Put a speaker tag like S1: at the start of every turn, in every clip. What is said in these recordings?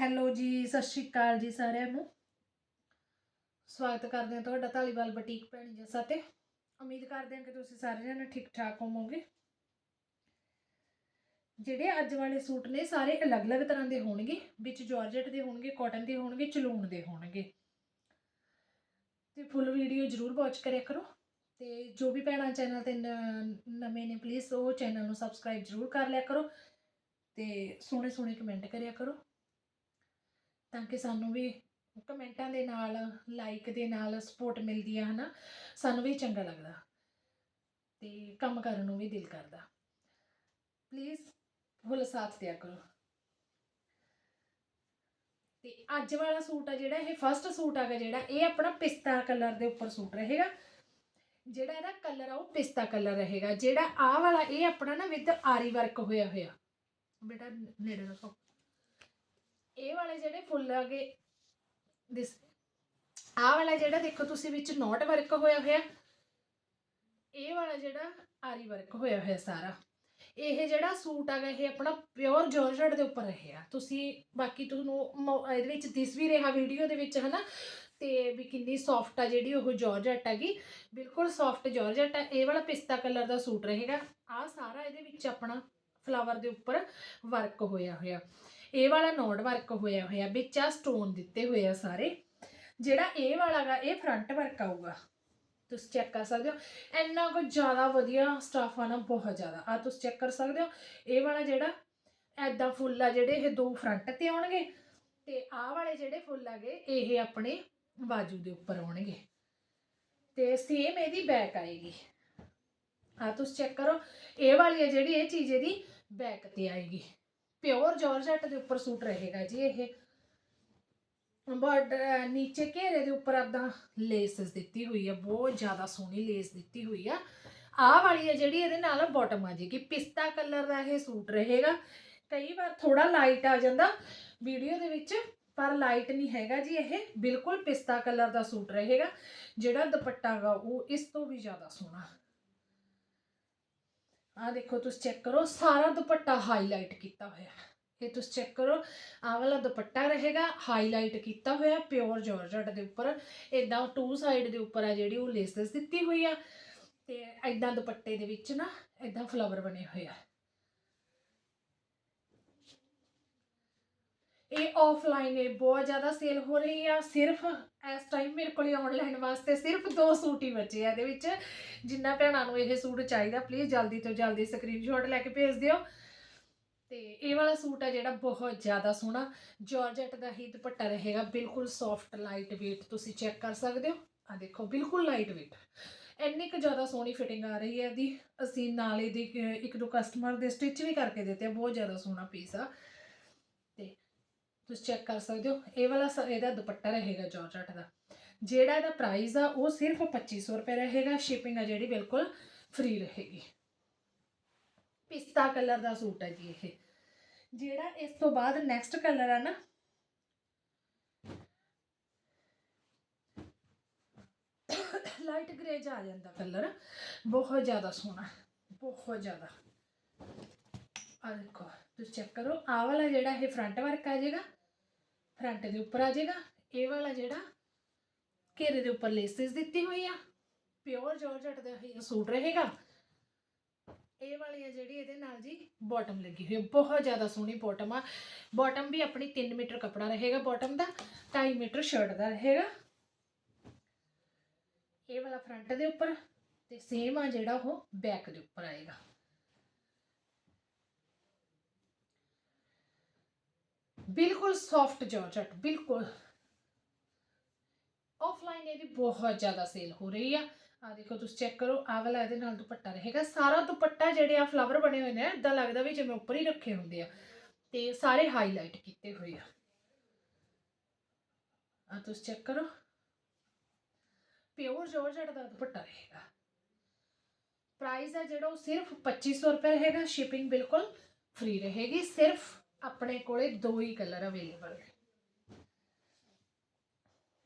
S1: Hello ਜੀ, ਸਤਿ ਸ਼੍ਰੀ ਅਕਾਲ ਜੀ ਸਾਰਿਆਂ ਨੂੰ। ਸਵਾਗਤ ਕਰਦੇ ਹਾਂ ਤੁਹਾਡਾ ਧਾਲੀਵਾਲ ਬੁਟੀਕ ਭੈਣੀ ਜੱਸਾ ਤੇ ਉਮੀਦ ਕਰਦੇ ਹਾਂ ਕਿ ਤੁਸੀਂ ਸਾਰੇ ਜਣੇ ਠੀਕ ਠਾਕ ਹੋਵੋਗੇ। ਜਿਹੜੇ ਅੱਜ ਵਾਲੇ ਸੂਟ ਨੇ, ਸਾਰੇ ਅਲੱਗ-ਅਲੱਗ ਤਰ੍ਹਾਂ ਦੇ ਹੋਣਗੇ। ਵਿੱਚ ਜਾਰਜਟ ਦੇ ਹੋਣਗੇ, ਕਾਟਨ ਦੇ ਹੋਣਗੇ, ਚਲੂਣ ਦੇ ਹੋਣਗੇ। ਤੇ ਫੁੱਲ ਵੀਡੀਓ ਜਰੂਰ ਵਾਚ ਕਰਿਆ ਕਰੋ। ਤੇ ਜੋ ਵੀ ਭੈਣਾਂ ਚੈਨਲ ਤੇ ਨ- ਨਵੇਂ ਨੇ ਪਲੀਜ਼ ਉਹ ਚੈਨਲ ਨੂੰ ਸਬਸਕ੍ਰਾਈਬ ਜਰੂਰ ਕਰ ਲਿਆ ਕਰੋ। ਤੇ ਸੋਹਣੇ ਸੋਹਣੇ ਕਮੈਂਟ ਕਰਿਆ ਕਰੋ। ਤਾਂ ਕਿ ਸਾਨੂੰ ਵੀ ਕਮੈਂਟਾਂ ਦੇ ਨਾਲ ਲਾਈਕ ਦੇ ਨਾਲ ਸਪੋਰਟ ਮਿਲਦੀ ਆ, ਹਨਾ? ਸਾਨੂੰ ਵੀ ਚੰਗਾ ਲੱਗਦਾ ਤੇ ਕੰਮ ਕਰਨ ਨੂੰ ਵੀ ਦਿਲ ਕਰਦਾ। ਪਲੀਜ਼ ਫੁੱਲ ਸਾਥ ਦਿਆ ਕਰੋ। ਤੇ ਅੱਜ ਵਾਲਾ ਸੂਟ ਆ ਜਿਹੜਾ, ਇਹ ਫਰਸਟ ਸੂਟ ਆਗਾ ਜਿਹੜਾ, ਇਹ ਆਪਣਾ ਪਿਸਤਾ ਕਲਰ ਦੇ ਉੱਪਰ ਸੂਟ ਰਹੇਗਾ। ਜਿਹੜਾ ਇਹਦਾ ਕਲਰ ਆ, ਉਹ ਪਿਸਤਾ ਕਲਰ ਰਹੇਗਾ। ਜਿਹੜਾ ਆਹ ਵਾਲਾ, ਇਹ ਆਪਣਾ ਨਾ ਵਿਦ ਆਰੀ ਵਰਕ ਹੋਇਆ ਹੋਇਆ। ਬੇਟਾ ਨੇੜੇ ਰੱਖੋ। ਇਹ ਵਾਲੇ ਜਿਹੜੇ ਫੁੱਲ ਆਗੇ ਦਿਸ, ਆਹ ਵਾਲਾ ਜਿਹੜਾ ਦੇਖੋ ਤੁਸੀਂ ਵਿੱਚ ਨੋਟ ਵਰਕ ਹੋਇਆ ਹੋਇਆ, ਇਹ ਵਾਲਾ ਜਿਹੜਾ ਆਰੀ ਵਰਕ ਹੋਇਆ ਹੋਇਆ ਸਾਰਾ। ਇਹ ਜਿਹੜਾ ਸੂਟ ਆਗਾ ਇਹ ਆਪਣਾ ਪਿਓਰ ਜਾਰਜਟ ਦੇ ਉੱਪਰ ਰਿਹਾ। ਤੁਸੀਂ ਬਾਕੀ ਤੁਹਾਨੂੰ ਇਹਦੇ ਵਿੱਚ ਦਿਸ ਵੀ ਰਿਹਾ ਵੀਡੀਓ ਦੇ ਵਿੱਚ, ਹਨਾ? ਤੇ ਵੀ ਕਿੰਨੀ ਸੌਫਟ ਆ ਜਿਹੜੀ ਉਹ ਜਾਰਜਟ ਹੈਗੀ। ਬਿਲਕੁਲ ਸੌਫਟ ਜਾਰਜਟ ਆ। ਇਹ ਵਾਲਾ ਪਿਸਤਾ ਕਲਰ ਦਾ ਸੂਟ ਰਹੇਗਾ। ਆ ਸਾਰਾ ਇਹਦੇ ਵਿੱਚ ਆਪਣਾ ਫਲਾਵਰ ਦੇ ਉੱਪਰ ਵਰਕ ਹੋਇਆ ਹੋਇਆ। ਇਹ ਵਾਲਾ ਨੋਟ ਵਰਕ ਹੋਇਆ ਹੋਇਆ, ਵਿੱਚ ਆ ਸਟੋਨ ਦਿੱਤੇ ਹੋਏ ਆ ਸਾਰੇ। ਜਿਹੜਾ ਇਹ ਵਾਲਾ ਗਾ, ਇਹ ਫਰੰਟ ਵਰਕ ਆਊਗਾ। ਤੁਸੀਂ ਚੈੱਕ ਕਰ ਸਕਦੇ ਹੋ। ਇੰਨਾ ਕੁ ਜ਼ਿਆਦਾ ਵਧੀਆ ਸਟਾਫ ਆ ਨਾ, ਬਹੁਤ ਜ਼ਿਆਦਾ। ਆ ਤੁਸੀਂ ਚੈੱਕ ਕਰ ਸਕਦੇ ਹੋ। ਇਹ ਵਾਲਾ ਜਿਹੜਾ ਐਦਾਂ ਫੁੱਲ ਆ, ਜਿਹੜੇ ਇਹ ਦੋ ਫਰੰਟ ਤੇ ਆਉਣਗੇ, ਤੇ ਆਹ ਵਾਲੇ ਜਿਹੜੇ ਫੁੱਲ ਆਗੇ ਇਹ ਆਪਣੇ ਬਾਜੂ ਦੇ ਉੱਪਰ ਆਉਣਗੇ। ਤੇ ਸੇਮ ਇਹਦੀ ਬੈਕ ਆਏਗੀ। ਆ ਤੁਸੀਂ ਚੈੱਕ ਕਰੋ। ਇਹ ਵਾਲੀ ਹੈ ਜਿਹੜੀ, ਇਹ ਚੀਜ਼ ਇਹਦੀ ਬੈਕ ਤੇ ਆਏਗੀ। ਪਿਓਰ ਜਾਰਜਟ ਦੇ ਉੱਪਰ ਸੂਟ ਰਹੇਗਾ ਜੀ ਇਹ। ਬਟ ਨੀਚੇ ਘੇਰੇ ਦੇ ਉੱਪਰ ਏਦਾਂ ਲੇਸਸ ਦਿੱਤੀ ਹੋਈ ਆ, ਬਹੁਤ ਜ਼ਿਆਦਾ ਸੋਹਣੀ ਲੇਸ ਦਿੱਤੀ ਹੋਈ ਆ। ਆਹ ਵਾਲੀ ਹੈ ਜਿਹੜੀ ਇਹਦੇ ਨਾਲ ਬਾਟਮ ਆ ਜਾਏਗੀ ਪਿਸਤਾ ਕਲਰ ਦਾ ਇਹ ਸੂਟ ਰਹੇਗਾ। ਕਈ ਵਾਰ ਥੋੜਾ ਲਾਈਟ ਆ ਜਾਂਦਾ ਵੀਡੀਓ ਦੇ ਵਿੱਚ, ਪਰ ਲਾਈਟ ਨਹੀਂ ਹੈਗਾ ਜੀ ਇਹ। ਬਿਲਕੁਲ ਪਿਸਤਾ ਕਲਰ ਦਾ ਸੂਟ ਰਹੇਗਾ, ਜਿਹੜਾ ਦੁਪੱਟਾ ਗਾ ਉਹ ਇਸ ਤੋਂ ਵੀ ਜ਼ਿਆਦਾ ਸੋਹਣਾ। ਆ ਦੇਖੋ, ਤੁਸੀਂ ਚੈੱਕ ਕਰੋ, ਸਾਰਾ ਦੁਪੱਟਾ ਹਾਈਲਾਈਟ ਕੀਤਾ ਹੋਇਆ ਇਹ ਤੁਸੀਂ ਚੈੱਕ ਕਰੋ, ਆਹ ਵਾਲਾ ਦੁਪੱਟਾ ਰਹੇਗਾ ਹਾਈਲਾਈਟ ਕੀਤਾ ਹੋਇਆ ਪਿਓਰ ਜਾਰਜਟ ਦੇ ਉੱਪਰ। ਇਦਾਂ ਟੂ ਸਾਈਡ ਦੇ ਉੱਪਰ ਆ ਜਿਹੜੀ, ਉਹ ਲੇਸਸ ਦਿੱਤੀ ਹੋਈ ਆ। ਤੇ ਇਦਾਂ ਦੁਪੱਟੇ ਦੇ ਵਿੱਚ ਨਾ ਇਦਾਂ ਫਲਾਵਰ ਬਣੇ ਹੋਏ ਆ। ਇਹ ਆਫਲਾਈਨ ਇਹ ਬਹੁਤ ਜ਼ਿਆਦਾ ਸੇਲ ਹੋ ਰਹੀ ਆ। ਸਿਰਫ ਇਸ ਟਾਈਮ ਮੇਰੇ ਕੋਲੇ ਆਨਲਾਈਨ ਵਾਸਤੇ ਸਿਰਫ ਦੋ ਸੂਟ ਹੀ ਬਚੇ ਆ ਇਹਦੇ ਵਿੱਚ। ਜਿੰਨਾ ਭੈਣਾਂ ਨੂੰ ਇਹ ਸੂਟ ਚਾਹੀਦਾ ਪਲੀਜ਼ ਜਲਦੀ ਤੋਂ ਜਲਦੀ ਸਕਰੀਨਸ਼ਾਟ ਲੈ ਕੇ ਭੇਜ ਦਿਓ। ਤੇ ਇਹ ਵਾਲਾ ਸੂਟ ਆ ਜਿਹੜਾ ਬਹੁਤ ਜ਼ਿਆਦਾ ਸੋਹਣਾ। ਜਾਰਜਟ ਦਾ ਹੀ ਦੁਪੱਟਾ ਰਹੇਗਾ। ਬਿਲਕੁਲ ਸੌਫਟ ਲਾਈਟ weight ਤੁਸੀਂ ਚੈੱਕ ਕਰ ਸਕਦੇ ਹੋ। ਆ ਦੇਖੋ, ਬਿਲਕੁਲ ਲਾਈਟ weight ਇੰਨੀ ਕੁ ਜ਼ਿਆਦਾ ਸੋਹਣੀ ਫਿਟਿੰਗ ਆ ਰਹੀ ਹੈ ਇਹਦੀ। ਅਸੀਂ ਨਾਲੇ ਇਹਦੀ ਇੱਕ- ਦੋ ਕਸਟਮਰ ਦੇ ਸਟਿਚ ਵੀ ਕਰਕੇ ਦਿੱਤੇ ਆ। ਬਹੁਤ ਜ਼ਿਆਦਾ ਸੋਹਣਾ ਪੀਸ ਆ। ਤੁਸੀਂ ਚੈੱਕ ਕਰ ਸਕਦੇ ਹੋ। ਇਹ ਵਾਲਾ ਇਹਦਾ ਦੁਪੱਟਾ ਰਹੇਗਾ ਜਾਰਜਟ ਦਾ। ਜਿਹੜਾ ਇਹਦਾ ਪ੍ਰਾਈਸ ਆ, ਉਹ ਸਿਰਫ 2500 ਰੁਪਏ ਰਹੇਗਾ। ਸ਼ਿਪਿੰਗ ਆ ਜਿਹੜੀ ਬਿਲਕੁਲ ਫ੍ਰੀ ਰਹੇਗੀ। ਪਿਸਤਾ ਕਲਰ ਦਾ ਸੂਟ ਹੈ ਜੀ ਇਹ। ਜਿਹੜਾ ਇਸ ਤੋਂ ਬਾਅਦ ਨੈਕਸਟ ਕਲਰ ਆ ਨਾ ਲਾਈਟ ਗ੍ਰੇ ਚ ਆ ਜਾਂਦਾ ਕਲਰ ਬਹੁਤ ਜ਼ਿਆਦਾ ਸੋਹਣਾ, ਬਹੁਤ ਜ਼ਿਆਦਾ। ਆ ਦੇਖੋ। ਤੁਸੀਂ ਚੈੱਕ ਕਰੋ, ਆਹ ਵਾਲਾ ਜਿਹੜਾ ਇਹ ਫਰੰਟ ਵਰਕ ਆ ਜਾਏਗਾ ਫਰੰਟ ਦੇ ਉੱਪਰ ਆ ਜਾਏਗਾ, ਇਹ ਵਾਲਾ ਜਿਹੜਾ ਘੇਰੇ ਦੇ ਉੱਪਰ ਲੇਸਿਸ ਦਿੱਤੀ ਹੋਈ ਆ ਪਿਓਰ ਜਾਰਜਟ ਦਾ ਇਹ ਸੂਟ ਰਹੇਗਾ। ਇਹ ਵਾਲੀ ਆ ਜਿਹੜੀ ਇਹਦੇ ਨਾਲ ਜੀ ਬਾਟਮ ਲੱਗੀ ਹੋਈ ਬਹੁਤ ਜ਼ਿਆਦਾ ਸੋਹਣੀ ਬਾਟਮ ਆ। ਬਾਟਮ ਵੀ ਆਪਣੀ 3 ਮੀਟਰ ਕਪੜਾ ਰਹੇਗਾ ਬਾਟਮ ਦਾ 2.5 ਮੀਟਰ ਸ਼ਰਟ ਦਾ ਰਹੇਗਾ। ਇਹ ਵਾਲਾ ਫਰੰਟ ਦੇ ਉੱਪਰ ਤੇ ਸੇਮ ਆ ਜਿਹੜਾ ਉਹ ਬੈਕ ਦੇ ਉੱਪਰ ਆਏਗਾ। ਬਿਲਕੁਲ ਸੌਫਟ ਜਾਰਜਟ ਬਿਲਕੁਲ ਆਫਲਾਈਨ ਇਹਦੀ ਬਹੁਤ ਜ਼ਿਆਦਾ ਸੇਲ ਹੋ ਰਹੀ ਆ ਆ ਦੇਖੋ ਤੁਸੀਂ ਚੈੱਕ ਕਰੋ ਆਹ ਵਾਲਾ ਇਹਦੇ ਨਾਲ ਦੁਪੱਟਾ ਰਹੇਗਾ ਸਾਰਾ ਦੁਪੱਟਾ ਜਿਹੜੇ ਆ ਫਲਾਵਰ ਬਣੇ ਹੋਏ ਨੇ ਇਦਾਂ ਲੱਗਦਾ ਵੀ ਜਿਵੇਂ ਉੱਪਰ ਹੀ ਰੱਖੇ ਹੁੰਦੇ ਆ ਤੇ ਸਾਰੇ ਹਾਈਲਾਈਟ ਕੀਤੇ ਹੋਏ ਆ ਆ ਤੁਸੀਂ ਚੈੱਕ ਕਰੋ ਪਿਓਰ ਜਾਰਜਟ ਦਾ ਦੁਪੱਟਾ ਰਹੇਗਾ ਪ੍ਰਾਈਸ ਹੈ ਜਿਹੜਾ ਉਹ ਸਿਰਫ 2500 ਰੁਪਏ ਰਹੇਗਾ ਸ਼ਿਪਿੰਗ ਬਿਲਕੁਲ ਫ੍ਰੀ ਰਹੇਗੀ ਸਿਰਫ ਆਪਣੇ ਕੋਲੇ ਦੋ ਹੀ ਕਲਰ ਅਵੇਲੇਬਲ ਨੇ।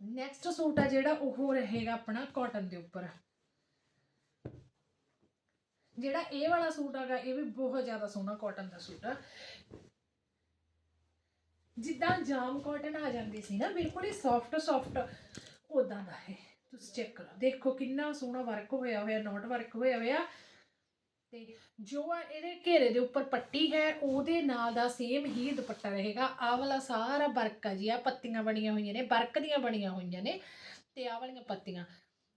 S1: ਨੈਕਸਟ ਸੂਟ ਆ ਜਿਹੜਾ ਉਹ ਰਹੇਗਾ ਆਪਣਾ ਕਾਟਨ ਦੇ ਉੱਪਰ। ਜਿਹੜਾ ਇਹ ਵਾਲਾ ਸੂਟ ਹੈਗਾ, ਇਹ ਵੀ ਬਹੁਤ ਜ਼ਿਆਦਾ ਸੋਹਣਾ ਕਾਟਨ ਦਾ ਸੂਟ ਆ। ਜਿੱਦਾਂ ਜਾਮ ਕਾਟਨ ਆ ਜਾਂਦੀ ਸੀ ਨਾ, ਬਿਲਕੁਲ ਹੀ ਸੌਫਟ ਸੌਫਟ ਉਦਾਂ ਦਾ ਹੈ ਤੁਸੀਂ ਚੈੱਕ ਕਰੋ। ਦੇਖੋ ਕਿੰਨਾ ਸੋਹਣਾ ਵਰਕ ਹੋਇਆ ਹੋਇਆ ਨੋਟ ਵਰਕ ਹੋਇਆ ਹੋਇਆ। ਤੇ ਜੋ ਆ ਇਹਦੇ ਘੇਰੇ ਦੇ ਉੱਪਰ ਪੱਟੀ ਹੈ, ਉਹਦੇ ਨਾਲ ਦਾ ਸੇਮ ਹੀ ਦੁਪੱਟਾ ਰਹੇਗਾ। ਆਹ ਵਾਲਾ ਸਾਰਾ ਵਰਕ ਆ ਜੀ ਆ ਪੱਤੀਆਂ ਬਣੀਆਂ ਹੋਈਆਂ ਨੇ, ਵਰਕ ਦੀਆਂ ਬਣੀਆਂ ਹੋਈਆਂ ਨੇ ਤੇ ਆਹ ਵਾਲੀਆਂ ਪੱਤੀਆਂ।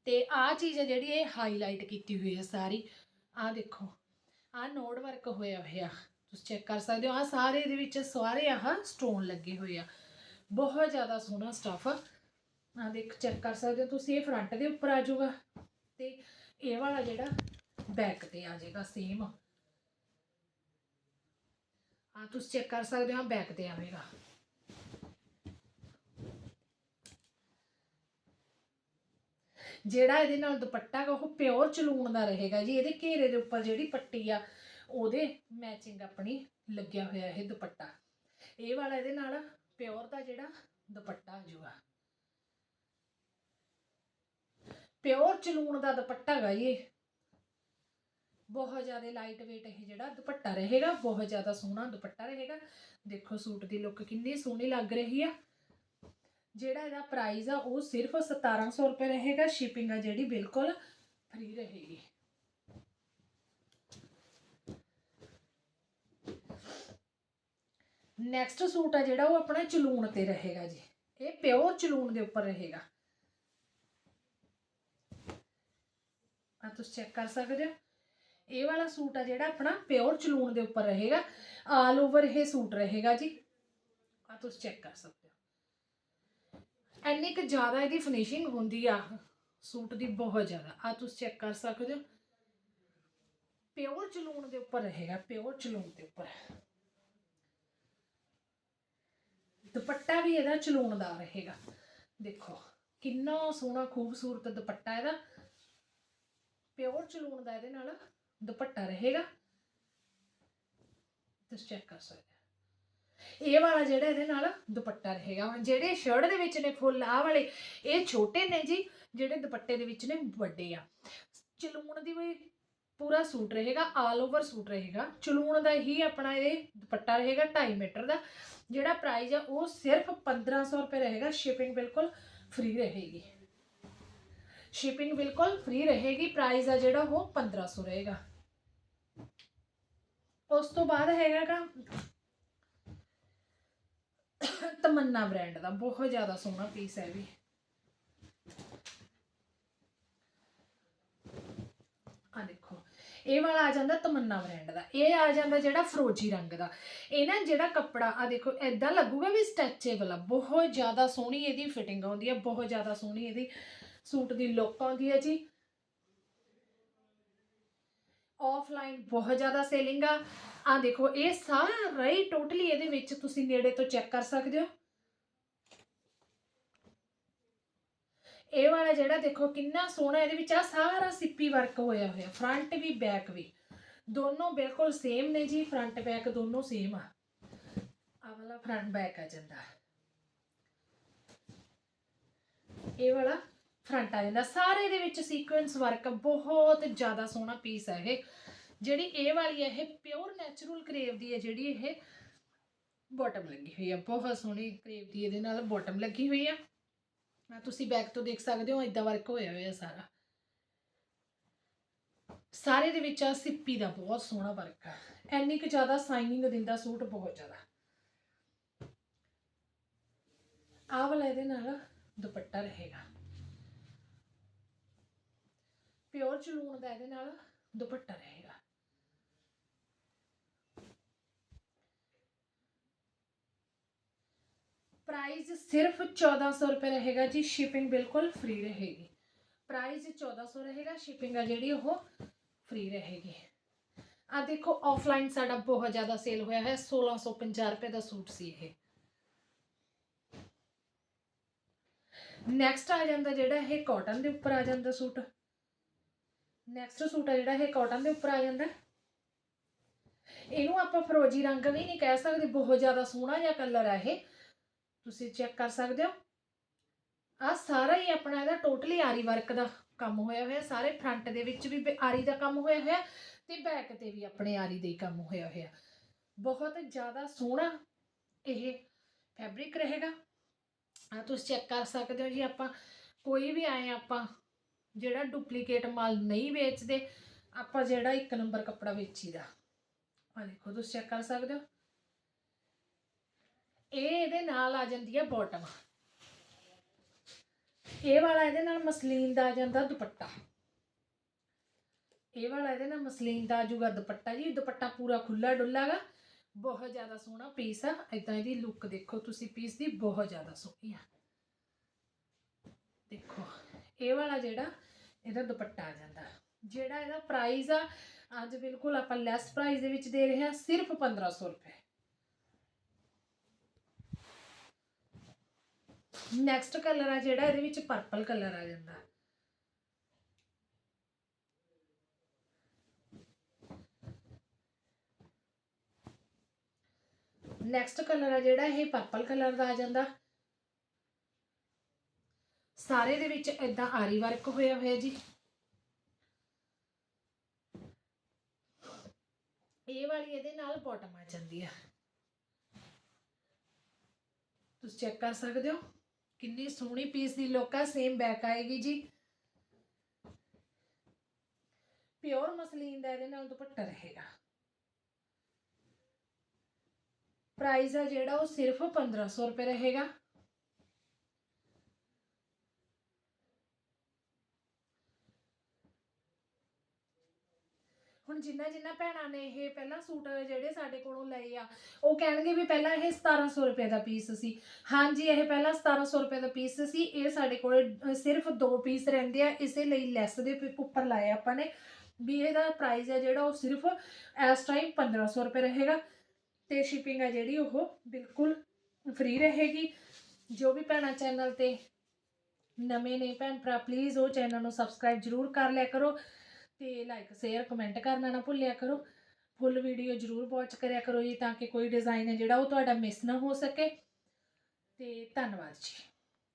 S1: ਤੇ ਆਹ ਚੀਜ਼ ਹੈ ਜਿਹੜੀ ਇਹ ਹਾਈਲਾਈਟ ਕੀਤੀ ਹੋਈ ਹੈ ਸਾਰੀ। ਆਹ ਦੇਖੋ, ਆਹ ਨੋਡ ਵਰਕ ਹੋਇਆ ਹੋਇਆ। ਤੁਸੀਂ ਚੈੱਕ ਕਰ ਸਕਦੇ ਹੋ ਆ ਸਾਰੇ ਦੇ ਵਿੱਚ ਸਾਰੇ ਆਹ ਸਟੋਨ ਲੱਗੇ ਹੋਏ ਆ। ਬਹੁਤ ਜ਼ਿਆਦਾ ਸੋਹਣਾ ਸਟੱਫ ਆ। ਆਹ ਦੇਖ ਚੈੱਕ ਕਰ ਸਕਦੇ ਹੋ ਤੁਸੀਂ, ਇਹ ਫਰੰਟ ਦੇ ਉੱਪਰ ਆ ਜਾਊਗਾ। ਤੇ ਇਹ ਵਾਲਾ ਜਿਹੜਾ ਬੈਕ ਤੇ ਆ ਜਾਏਗਾ ਸੇਮ ਆ ਤੁਸੀਂ ਚੈੱਕ ਕਰ ਸਕਦੇ ਹੋ, ਬੈਕ ਤੇ ਆਵੇਗਾ। ਜਿਹੜਾ ਇਹਦੇ ਨਾਲ ਦੁਪੱਟਾ ਗਾ, ਉਹ ਪਿਓਰ ਚਲੂਣ ਦਾ ਰਹੇਗਾ ਜੀ। ਇਹਦੇ ਘੇਰੇ ਦੇ ਉੱਪਰ ਜਿਹੜੀ ਪੱਟੀ ਆ, ਉਹਦੇ ਮੈਚਿੰਗ ਆਪਣੀ ਲੱਗਿਆ ਹੋਇਆ ਇਹ ਦੁਪੱਟਾ। ਇਹ ਵਾਲਾ ਇਹਦੇ ਨਾਲ ਪਿਓਰ ਦਾ ਜਿਹੜਾ ਦੁਪੱਟਾ ਆ ਜੂਗਾ ਪਿਓਰ ਚਲੂਣ ਦਾ ਦੁਪੱਟਾ ਹੈਗਾ ਜੀ ਬਹੁਤ ਜ਼ਿਆਦਾ ਲਾਈਟ weight ਇਹ ਜਿਹੜਾ ਦੁਪੱਟਾ ਰਹੇਗਾ, ਬਹੁਤ ਜ਼ਿਆਦਾ ਸੋਹਣਾ ਦੁਪੱਟਾ ਰਹੇਗਾ। ਦੇਖੋ ਸੂਟ ਦੀ ਲੁੱਕ ਕਿੰਨੀ ਸੋਹਣੀ ਲੱਗ ਰਹੀ ਆ। ਜਿਹੜਾ ਇਹਦਾ ਪ੍ਰਾਈਸ ਆ, ਉਹ ਸਿਰਫ 1700 ਰੁਪਏ ਰਹੇਗਾ ਸ਼ਿਪਿੰਗ ਆ ਜਿਹੜੀ ਬਿਲਕੁਲ ਫ੍ਰੀ ਰਹੇਗੀ। ਨੈਕਸਟ ਸੂਟ ਆ ਜਿਹੜਾ ਉਹ ਆਪਣਾ ਚਲੂਣ ਤੇ ਰਹੇਗਾ ਜੀ। ਇਹ ਪਿਓਰ ਚਲੂਣ ਦੇ ਉੱਪਰ ਰਹੇਗਾ। ਆ ਤੁਸੀਂ ਚੈੱਕ ਕਰ ਸਕਦੇ ਹੋ। ਇਹ ਵਾਲਾ ਸੂਟ ਆ ਜਿਹੜਾ ਆਪਣਾ ਪਿਓਰ ਚਲੂਣ ਦੇ ਉੱਪਰ ਰਹੇਗਾ। ਆਲ ਓਵਰ ਇਹ ਸੂਟ ਰਹੇਗਾ ਜੀ। ਆ ਤੁਸੀਂ ਚੈੱਕ ਕਰ ਸਕਦੇ ਹੋ। ਇੰਨੀ ਕੁ ਜ਼ਿਆਦਾ ਇਹਦੀ ਫਿਨਿਸ਼ਿੰਗ ਹੁੰਦੀ ਆ, ਸੂਟ ਦੀ ਬਹੁਤ ਜ਼ਿਆਦਾ। ਆ ਤੁਸੀਂ ਚੈੱਕ ਕਰ ਸਕਦੇ ਹੋ। ਪਿਓਰ ਚਲੂਣ ਦੇ ਉੱਪਰ ਰਹੇਗਾ, ਪਿਓਰ ਚਲੂਣ ਦੇ ਉੱਪਰ। ਦੁਪੱਟਾ ਵੀ ਇਹਦਾ ਚਲੂਣ ਦਾ ਰਹੇਗਾ। ਦੇਖੋ, ਕਿੰਨਾ ਸੋਹਣਾ, ਖੂਬਸੂਰਤ ਦੁਪੱਟਾ ਇਹਦਾ। ਪਿਓਰ ਚਲੂਣ ਦਾ ਇਹਦੇ ਨਾਲ ਦੁਪੱਟਾ ਰਹੇਗਾ। ਤੁਸੀਂ ਚੈੱਕ ਕਰ ਸਕਦੇ ਹੋ। ਇਹ ਵਾਲਾ ਜਿਹੜਾ ਇਹਦੇ ਨਾਲ ਦੁਪੱਟਾ ਰਹੇਗਾ। ਜਿਹੜੇ ਸ਼ਰਟ ਦੇ ਵਿੱਚ ਨੇ ਫੁੱਲ ਆ ਵਾਲੇ, ਇਹ ਛੋਟੇ ਨੇ ਜੀ, ਜਿਹੜੇ ਦੁਪੱਟੇ ਦੇ ਵਿੱਚ ਨੇ ਵੱਡੇ ਆ। ਚਲੂਣ ਦੀ ਵੀ ਪੂਰਾ ਸੂਟ ਰਹੇਗਾ ਆਲ ਓਵਰ ਸੂਟ ਰਹੇਗਾ। ਚਲੂਣ ਦਾ ਹੀ ਆਪਣਾ ਇਹ ਦੁਪੱਟਾ ਰਹੇਗਾ 2.5 ਮੀਟਰ ਦਾ। ਜਿਹੜਾ ਪ੍ਰਾਈਸ ਆ ਉਹ ਸਿਰਫ 1500 ਰੁਪਏ ਰਹੇਗਾ। ਸ਼ਿਪਿੰਗ ਬਿਲਕੁਲ ਫ੍ਰੀ ਰਹੇਗੀ। ਸ਼ਿਪਿੰਗ ਬਿਲਕੁਲ ਫ੍ਰੀ ਰਹੇਗੀ। ਪ੍ਰਾਈਸ ਆ ਜਿਹੜਾ ਉਹ 1500 ਰਹੇਗਾ। ਉਸ ਤੋਂ ਬਾਅਦ ਹੈਗਾ ਤਮੰਨਾ ਬ੍ਰਾਂਡ ਦਾ, ਬਹੁਤ ਜ਼ਿਆਦਾ ਸੋਹਣਾ ਪੀਸ ਹੈ ਵੀ। ਆ ਦੇਖੋ, ਇਹ ਵਾਲਾ ਆ ਜਾਂਦਾ ਤਮੰਨਾ ਬ੍ਰਾਂਡ ਦਾ, ਇਹ ਆ ਜਾਂਦਾ ਜਿਹੜਾ ਫਰੋਜੀ ਰੰਗ ਦਾ। ਇਹ ਨਾ ਜਿਹੜਾ ਕੱਪੜਾ ਆ ਦੇਖੋ ਐਦਾਂ ਲੱਗੂਗਾ ਵੀ ਸਟੈਚੇਬਲ ਆ, ਬਹੁਤ ਜ਼ਿਆਦਾ ਸੋਹਣੀ ਇਹਦੀ ਫਿਟਿੰਗ ਆਉਂਦੀ ਹੈ ਬਹੁਤ ਜ਼ਿਆਦਾ ਸੋਹਣੀ ਇਹਦੀ ਸੂਟ ਦੀ ਲੁੱਕ ਆਉਂਦੀ ਹੈ ਜੀ। ਆਫਲਾਈਨ ਬਹੁਤ ਜ਼ਿਆਦਾ ਸੇਲਿੰਗ ਆ। ਆ ਦੇਖੋ, ਇਹ ਸਾਰਾ ਹੀ ਟੋਟਲੀ ਇਹਦੇ ਵਿੱਚ ਤੁਸੀਂ ਨੇੜੇ ਤੋਂ ਚੈੱਕ ਕਰ ਸਕਦੇ ਹੋ। ਇਹ ਵਾਲਾ ਜਿਹੜਾ ਦੇਖੋ, ਕਿੰਨਾ ਸੋਹਣਾ, ਇਹਦੇ ਵਿੱਚ ਆ ਸਾਰਾ ਸਿੱਪੀ ਵਰਕ ਹੋਇਆ ਹੋਇਆ ਫਰੰਟ ਵੀ ਬੈਕ ਵੀ। ਦੋਨੋਂ ਬਿਲਕੁਲ ਸੇਮ ਨੇ ਜੀ ਫਰੰਟ ਬੈਕ ਦੋਨੋਂ ਸੇਮ ਆ। ਆ ਵਾਲਾ ਫਰੰਟ ਬੈਕ ਆ ਜਾਂਦਾ। ਇਹ ਵਾਲਾ ਫਰੰਟ ਆ ਜਾਂਦਾ। ਸਾਰੇ ਦੇ ਵਿੱਚ ਸੀਕੁਐਂਸ ਵਰਕ ਬਹੁਤ ਜ਼ਿਆਦਾ ਸੋਹਣਾ ਪੀਸ ਹੈ ਇਹ। ਜਿਹੜੀ ਇਹ ਵਾਲੀ ਹੈ ਇਹ ਪਿਓਰ ਨੈਚੁਰਲ ਕਰੇਵ ਦੀ ਹੈ ਜਿਹੜੀ ਇਹ ਬਾਟਮ ਲੱਗੀ ਹੋਈ ਹੈ ਬਹੁਤ ਸੋਹਣੀ ਕਰੇਵ ਦੀ ਇਹਦੇ ਨਾਲ ਬਾਟਮ ਲੱਗੀ ਹੋਈ ਆ। ਆ ਤੁਸੀਂ ਬੈਕ ਤੋਂ ਦੇਖ ਸਕਦੇ ਹੋ ਇਦਾਂ ਵਰਕ ਹੋਇਆ ਹੋਇਆ ਸਾਰਾ। ਸਾਰੇ ਦੇ ਵਿੱਚ ਆ ਸਿੱਪੀ ਦਾ ਬਹੁਤ ਸੋਹਣਾ ਵਰਕ ਆ। ਐਨੀ ਕੁ ਜ਼ਿਆਦਾ ਸਾਈਨਿੰਗ ਦਿੰਦਾ ਸੂਟ ਬਹੁਤ ਜ਼ਿਆਦਾ। ਆਹ ਵਾਲਾ ਇਹਦੇ ਨਾਲ ਦੁਪੱਟਾ ਰਹੇਗਾ। ਪਿਓਰ ਚਲੂਣ ਦਾ ਇਹਦੇ ਨਾਲ ਦੁਪੱਟਾ ਰਹੇਗਾ ਪ੍ਰਾਈਸ ਸਿਰਫ 1400 ਰੁਪਏ ਰਹੇਗਾ ਜੀ ਸ਼ਿਪਿੰਗ ਬਿਲਕੁਲ ਫ੍ਰੀ ਰਹੇਗੀ ਪ੍ਰਾਈਸ 1400 ਰਹੇਗਾ ਸ਼ਿਪਿੰਗ ਆ ਜਿਹੜੀ ਉਹ ਫ੍ਰੀ ਰਹੇਗੀ ਆ ਦੇਖੋ ਆਫਲਾਈਨ ਸਾਡਾ ਬਹੁਤ ਜ਼ਿਆਦਾ ਸੇਲ ਹੋਇਆ ਹੈ 1650 ਰੁਪਏ ਦਾ ਸੂਟ ਸੀ ਇਹ ਨੈਕਸਟ ਆ ਜਾਂਦਾ ਜਿਹੜਾ ਇਹ ਕਾਟਨ ਦੇ ਉੱਪਰ ਆ ਜਾਂਦਾ ਸੂਟ ਨੈਕਸਟ ਸੂਟ ਆ ਜਿਹੜਾ ਇਹ ਕਾਟਨ ਦੇ ਉੱਪਰ ਆ ਜਾਂਦਾ। ਇਹਨੂੰ ਆਪਾਂ ਫਰੋਜੀ ਰੰਗ ਵੀ ਨਹੀਂ ਕਹਿ ਸਕਦੇ, ਬਹੁਤ ਜ਼ਿਆਦਾ ਸੋਹਣਾ ਜਿਹਾ ਕਲਰ ਆ ਇਹ। ਤੁਸੀਂ ਚੈੱਕ ਕਰ ਸਕਦੇ ਹੋ। ਆ ਸਾਰਾ ਹੀ ਆਪਣਾ ਇਹਦਾ ਟੋਟਲੀ ਆਰੀ ਵਰਕ ਦਾ ਕੰਮ ਹੋਇਆ ਹੋਇਆ, ਸਾਰੇ ਫਰੰਟ ਦੇ ਵਿੱਚ ਵੀ ਬ- ਆਰੀ ਦਾ ਕੰਮ ਹੋਇਆ ਹੋਇਆ ਤੇ ਬੈਕ ਤੇ ਵੀ ਆਪਣੇ ਆਰੀ ਦੇ ਕੰਮ ਹੋਇਆ ਹੋਇਆ। ਬਹੁਤ ਜ਼ਿਆਦਾ ਸੋਹਣਾ ਇਹ ਫੈਬਰਿਕ ਰਹੇਗਾ। ਆ ਤੁਸੀਂ ਚੈੱਕ ਕਰ ਸਕਦੇ ਹੋ ਜੀ ਆਪਾਂ, ਕੋਈ ਵੀ ਆਏ ਆਪਾਂ ਜਿਹੜਾ ਡੁਪਲੀਕੇਟ ਮਾਲ ਨਹੀਂ ਵੇਚਦੇ, ਆਪਾਂ ਜਿਹੜਾ ਇੱਕ ਨੰਬਰ ਕੱਪੜਾ ਵੇਚੀਦਾ। ਆ ਦੇਖੋ, ਤੁਸੀਂ ਚੈੱਕ ਕਰ ਸਕਦੇ ਹੋ। ਇਹ ਇਹਦੇ ਨਾਲ ਆ ਜਾਂਦੀ ਹੈ ਬਾਟਮ ਇਹ ਵਾਲਾ ਇਹਦੇ ਨਾਲ ਮਸਲੀਨ ਦਾ ਆ ਜਾਂਦਾ ਦੁਪੱਟਾ। ਇਹ ਵਾਲਾ ਇਹਦੇ ਨਾਲ ਮਸਲੀਨ ਦਾ ਆਜੂਗਾ ਦੁਪੱਟਾ ਜੀ। ਦੁਪੱਟਾ ਪੂਰਾ ਖੁੱਲਾ ਡੁੱਲਾਗਾ। ਬਹੁਤ ਜ਼ਿਆਦਾ ਸੋਹਣਾ ਪੀਸ ਆ। ਇਦਾਂ ਇਹਦੀ ਲੁੱਕ ਦੇਖੋ ਤੁਸੀਂ ਪੀਸ ਦੀ ਬਹੁਤ ਜ਼ਿਆਦਾ ਸੋਹਣੀ ਆ। ਦੇਖੋ, ਇਹ ਵਾਲਾ ਜਿਹੜਾ ਇਹਦਾ ਦੁਪੱਟਾ ਆ ਜਾਂਦਾ। ਜਿਹੜਾ ਇਹਦਾ ਪ੍ਰਾਈਸ ਆ, ਅੱਜ ਬਿਲਕੁਲ ਆਪਾਂ ਲੈਸ ਪ੍ਰਾਈਸ ਦੇ ਵਿੱਚ ਦੇ ਰਹੇ ਹਾਂ, ਸਿਰਫ 1500 ਰੁਪਏ। ਨੈਕਸਟ ਕਲਰ ਆ ਜਿਹੜਾ, ਇਹਦੇ ਵਿੱਚ ਪਰਪਲ ਕਲਰ ਆ ਜਾਂਦਾ। ਨੈਕਸਟ ਕਲਰ ਆ ਜਿਹੜਾ, ਇਹ ਪਰਪਲ ਕਲਰ ਦਾ ਆ ਜਾਂਦਾ। ਸਾਰੇ ਦੇ ਵਿੱਚ ਇਦਾਂ ਆਰੀ ਵਰਕ ਹੋਇਆ ਹੋਇਆ ਜੀ। ਇਹ ਵਾਲੀ ਇਹਦੇ ਨਾਲ ਬਾਟਮ ਆ ਜਾਂਦੀ ਆ। ਤੁਸੀਂ ਚੈੱਕ ਕਰ ਸਕਦੇ ਹੋ। ਕਿੰਨੀ ਸੋਹਣੀ ਪੀਸ ਦੀ ਲੁੱਕ ਆ ਸੇਮ ਬੈਕ ਆਏਗੀ ਜੀ। ਪਿਓਰ ਮਸਲੀਨ ਦਾ ਇਹਦੇ ਨਾਲ ਦੁਪੱਟਾ ਰਹੇਗਾ। ਪ੍ਰਾਈਸ ਆ ਜਿਹੜਾ ਉਹ ਸਿਰਫ 1500 ਰੁਪਏ ਰਹੇਗਾ। ਹੁਣ ਜਿੰਨਾ ਜਿੰਨਾ ਭੈਣਾਂ ਨੇ ਇਹ ਪਹਿਲਾਂ ਸੂਟ ਜਿਹੜੇ ਸਾਡੇ ਕੋਲੋਂ ਲਏ ਆ, ਉਹ ਕਹਿਣਗੇ ਵੀ ਪਹਿਲਾਂ ਇਹ 1700 ਰੁਪਏ ਦਾ ਪੀਸ ਸੀ। ਹਾਂਜੀ, ਇਹ ਪਹਿਲਾਂ 1700 ਰੁਪਏ ਦਾ ਪੀਸ ਸੀ। ਇਹ ਸਾਡੇ ਕੋਲ ਸਿਰਫ ਦੋ ਪੀਸ ਰਹਿੰਦੇ ਆ। ਇਸੇ ਲਈ ਲੈਸ ਦੇ ਉੱਪਰ ਲਾਇਆ ਆਪਾਂ ਨੇ। ਵੀ ਇਹਦਾ ਪ੍ਰਾਈਸ ਹੈ ਜਿਹੜਾ, ਉਹ ਸਿਰਫ ਇਸ ਟਾਈਮ 1500 ਰੁਪਏ ਰਹੇਗਾ। ਤੇ ਸ਼ਿਪਿੰਗ ਆ ਜਿਹੜੀ, ਉਹ ਬਿਲਕੁਲ ਫ੍ਰੀ ਰਹੇਗੀ। ਜੋ ਵੀ ਭੈਣਾਂ ਚੈਨਲ ਤੇ ਨਵੇਂ ਨੇ, ਭੈਣ ਭਰਾ ਪਲੀਜ਼ ਉਹ ਚੈਨਲ ਨੂੰ ਸਬਸਕ੍ਰਾਈਬ ਜਰੂਰ ਕਰ ਲਿਆ ਕਰੋ। ਤੇ ਲਾਈਕ ਸ਼ੇਅਰ ਕਮੈਂਟ ਕਰਨਾ ਨਾ ਭੁੱਲਿਆ ਕਰੋ। ਫੁੱਲ ਵੀਡੀਓ ਜਰੂਰ ਵਾਚ ਕਰਿਆ ਕਰੋ ਜੀ, ਤਾਂ ਕਿ ਕੋਈ ਡਿਜ਼ਾਈਨ ਹੈ ਜਿਹੜਾ ਉਹ ਤੁਹਾਡਾ ਮਿਸ ਨਾ ਹੋ ਸਕੇ। ਤੇ ਧੰਨਵਾਦ ਜੀ।